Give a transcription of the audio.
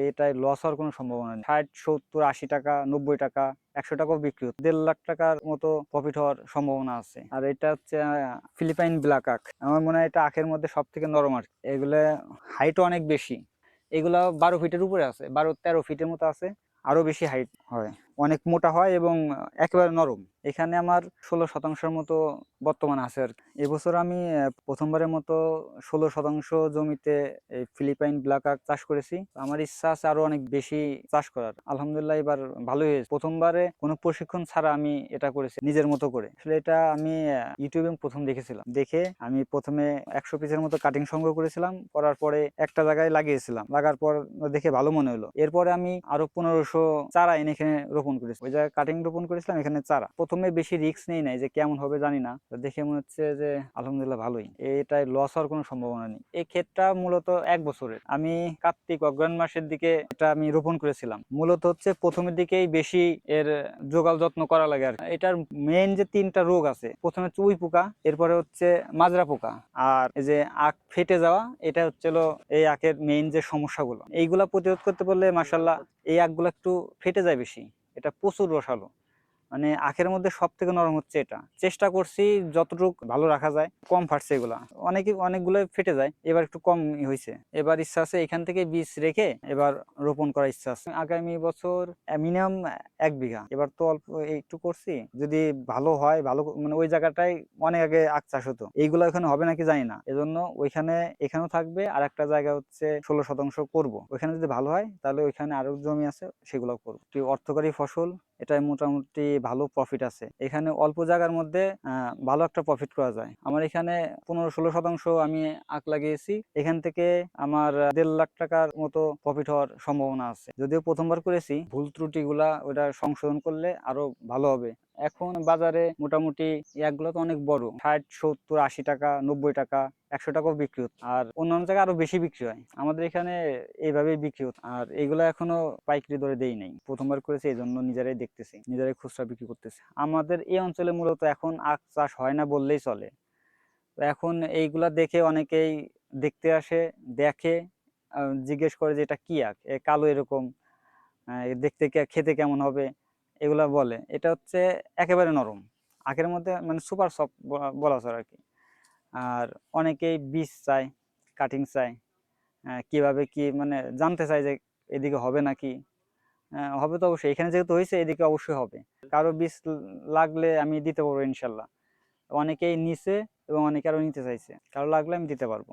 এটাই লস হওয়ার কোনো সম্ভাবনা নেই। ষাট, সত্তর, আশি টাকা, নব্বই টাকা, একশো টাকাও বিক্রি হচ্ছে। দেড় লাখ টাকার মতো প্রফিট হওয়ার সম্ভাবনা আছে। আর এটা হচ্ছে ফিলিপাইন ব্ল্যাক আখ আমার মনে হয় এটা আখের মধ্যে সব থেকে নরম আর। এগুলো হাইটও অনেক বেশি। এগুলো বারো ফিটের উপরে আছে। বারো, তেরো ফিটের মতো আছে। আরও বেশি হাইট হয়। অনেক মোটা হয় এবং একেবারে নরম। এখানে আমার ষোলো শতাংশের মতো বর্তমানে আছে আর এবছর আমি প্রথমবারের মতো ষোলো শতাংশ জমিতে এই ফিলিপাইন ব্ল্যাক আখ চাষ করেছি। আমার ইচ্ছা আছে আরও অনেক বেশি চাষ করার। আলহামদুলিল্লাহ এবার ভালোই হয়েছে। প্রথমবারে কোনো প্রশিক্ষণ ছাড়া আমি এটা করেছি নিজের মতো করে। আসলে এটা আমি ইউটিউবে প্রথম দেখেছিলাম। দেখে আমি প্রথমে একশো পিসের মতো কাটিং সংগ্রহ করেছিলাম। করার পরে একটা জায়গায় লাগিয়েছিলাম। লাগার পর দেখে ভালো মনে হলো। এরপরে আমি আরও পনেরোশো চারা এনে এখানে রোপণ করেছি। ওই জায়গায় কাটিং রোপণ করেছিলাম, এখানে চারা। প্রথমে বেশি রিস্ক নেই নাই যে কেমন হবে জানি না দেখে মনে হচ্ছে যে আলহামদুলিল্লাহ ভালোই। এটাই লস হওয়ার কোনো সম্ভাবনা নেই। এই ক্ষেতটা মূলত এক বছরের। আমি কার্তিক অগ্রহায়ণ মাসের দিকে এটা আমি রোপণ করেছিলাম। মূলত হচ্ছে প্রথমের দিকেই বেশি এর যোগাল যত্ন করা লাগে আর এটার মেইন যে তিনটা রোগ আছে, প্রথমে উই পোকা, এরপরে হচ্ছে মাজরা পোকা। আর এই যে আখ ফেটে যাওয়া, এটা হচ্ছে হলো এই আখের মেইন যে সমস্যাগুলো। এইগুলা প্রতিরোধ করতে পারলে মাসাল্লাহ এই আখগুলো একটু ফেটে যায় বেশি। এটা প্রচুর রসালো। মানে আখের মধ্যে সব থেকে নরম হচ্ছে এটা। চেষ্টা করছি যতটুকু ভালো রাখা যায়, কম ফাটছে এগুলা। অনেকে অনেকগুলো ফেটে যায়, এবার একটু কম হয়েছে এবার ইচ্ছা আছে এখান থেকে বীজ রেখে এবার রোপণ করার ইচ্ছা আছে। আগামী বছর মিনিমাম এক বিঘা। এবার তো অল্প একটু করছি, যদি ভালো হয়, ভালো মানে ওই জায়গাটায় অনেক আগে আখ চাষ হতো। এইগুলো এখানে হবে নাকি জানি না। এজন্য ওইখানে, এখানেও থাকবে আর একটা জায়গা হচ্ছে ষোলো শতাংশ করব। ওইখানে যদি ভালো হয়, তাহলে ওইখানে আরও জমি আছে সেগুলো করব। অর্থকারী ফসল এটাই মোটামুটি ভালো প্রফিট আছে। এখানে অল্প জায়গার মধ্যে ভালো একটা প্রফিট করা যায়। আমার এখানে পনেরো ষোলো শতাংশ আমি আখ লাগিয়েছি। এখান থেকে আমার দেড় লাখ টাকার মতো প্রফিট হওয়ার সম্ভাবনা আছে। যদিও প্রথমবার করেছি, ভুল ত্রুটিগুলা ওটা সংশোধন করলে আরও ভালো হবে। এখন বাজারে মোটামুটি একগুলো তো অনেক বড়, ষাট, সত্তর, আশি টাকা, নব্বই টাকা একশো টাকাও বিক্রি হচ্ছে আর অন্যান্য জায়গায় আরও বেশি বিক্রি হয়। আমাদের এখানে এইভাবেই বিক্রি হচ্ছে আর এগুলো এখনও পাইকারি দরে দেই নাই। প্রথমবার করেছে এই জন্য নিজেরাই দেখতেছি, নিজেরাই খুচরা বিক্রি করতেছে। আমাদের এই অঞ্চলে মূলত এখন আখ চাষ হয় না বললেই চলে। তো এখন এইগুলা দেখে অনেকেই দেখতে আসে, দেখে জিজ্ঞেস করে যে এটা কি আখ? এ কালো এরকম দেখতে খেতে কেমন হবে? এগুলা বলে। এটা হচ্ছে একেবারে নরম। আখের মধ্যে মানে সুপার সফট বলা চলে আর কি। আর অনেকেই বীজ চায় কাটিং চায়। কীভাবে কি মানে জানতে চায় যে এদিকে হবে নাকি? হবে তো অবশ্যই। এখানে যেহেতু হয়েছে, এদিকে অবশ্যই হবে। কারও বীজ লাগলে আমি দিতে পারব ইনশাল্লাহ। অনেকেই নিছে এবং অনেকে আরও নিতে চাইছে। কারও লাগলে আমি দিতে পারব।